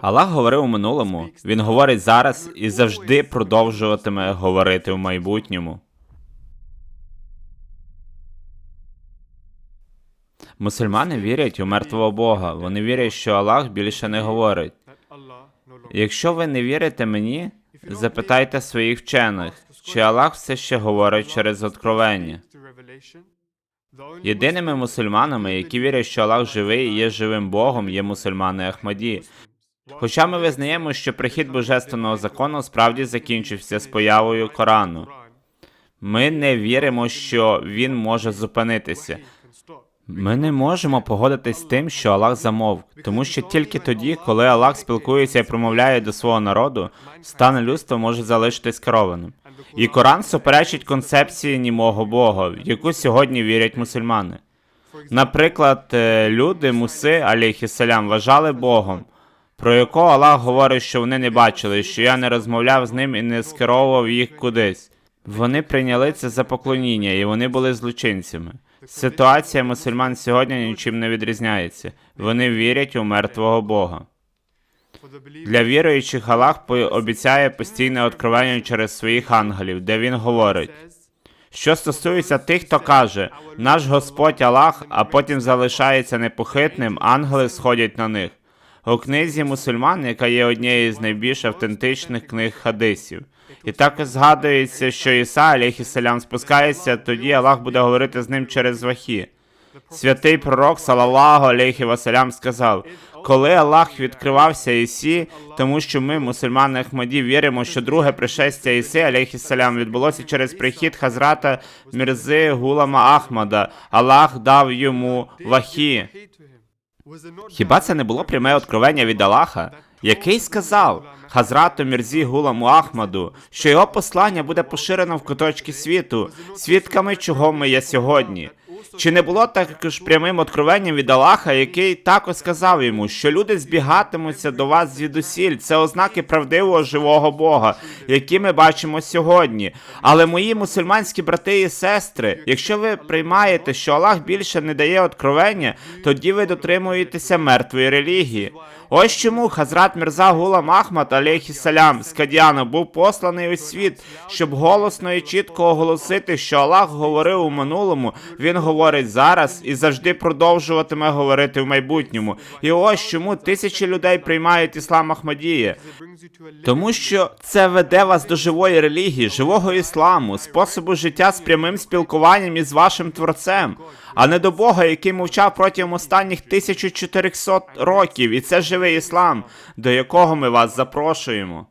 Аллах говорив у минулому, він говорить зараз і завжди продовжуватиме говорити в майбутньому. Мусульмани вірять у мертвого Бога. Вони вірять, що Аллах більше не говорить. Якщо ви не вірите мені, запитайте своїх вчених, чи Аллах все ще говорить через откровення. Єдиними мусульманами, які вірять, що Аллах живий і є живим Богом, є мусульмани Ахмаді. Хоча ми визнаємо, що прихід божественного закону справді закінчився з появою Корану. Ми не віримо, що він може зупинитися. Ми не можемо погодитись з тим, що Аллах замовк, тому що тільки тоді, коли Аллах спілкується і промовляє до свого народу, стан людства може залишитись керованим. І Коран суперечить концепції німого Бога, в яку сьогодні вірять мусульмани. Наприклад, е, люди муси, алейхіссалям, вважали Богом, про якого Аллах говорить, що вони не бачили, що я не розмовляв з ним і не скеровував їх кудись. Вони прийняли це за поклоніння, і вони були злочинцями. Ситуація мусульман сьогодні нічим не відрізняється. Вони вірять у мертвого Бога. Для віруючих Аллах обіцяє постійне откровення через своїх ангелів, де він говорить. Що стосується тих, хто каже, наш Господь Аллах, а потім залишається непохитним, ангели сходять на них. У книзі мусульман, яка є однією з найбільш автентичних книг хадисів. І також згадується, що Іса, алейхіссалям, спускається, тоді Аллах буде говорити з ним через вахі. Святий пророк, салаллаху алейхі васалям, сказав, коли Аллах відкривався Ісі, тому що ми, мусульмани Ахмаді, віримо, що друге пришестя Іси, алейхіссалям, відбулося через прихід Хазрата Мірзи Гулама Ахмада. Аллах дав йому вахі. Хіба це не було пряме откровення від Аллаха, який сказав Хазрату Мірзі Гуламу Ахмаду, що його послання буде поширено в куточки світу, свідками чого ми є сьогодні? Чи не було також прямим откровенням від Аллаха, який також сказав йому, що люди збігатимуться до вас звідусіль? Це ознаки правдивого живого Бога, які ми бачимо сьогодні. Але мої мусульманські брати і сестри, якщо ви приймаєте, що Аллах більше не дає откровення, тоді ви дотримуєтеся мертвої релігії. Ось чому Хазрат Мірза Гулам Ахмад, алейхіссалям, з Кадіана був посланий у світ, щоб голосно і чітко оголосити, що Аллах говорив у минулому, він говорить зараз і завжди продовжуватиме говорити в майбутньому. І ось чому тисячі людей приймають іслам Ахмадія. Тому що це веде вас до живої релігії, живого ісламу, способу життя з прямим спілкуванням із вашим творцем, а не до Бога, який мовчав протягом останніх 1400 років, і це живий іслам, до якого ми вас запрошуємо.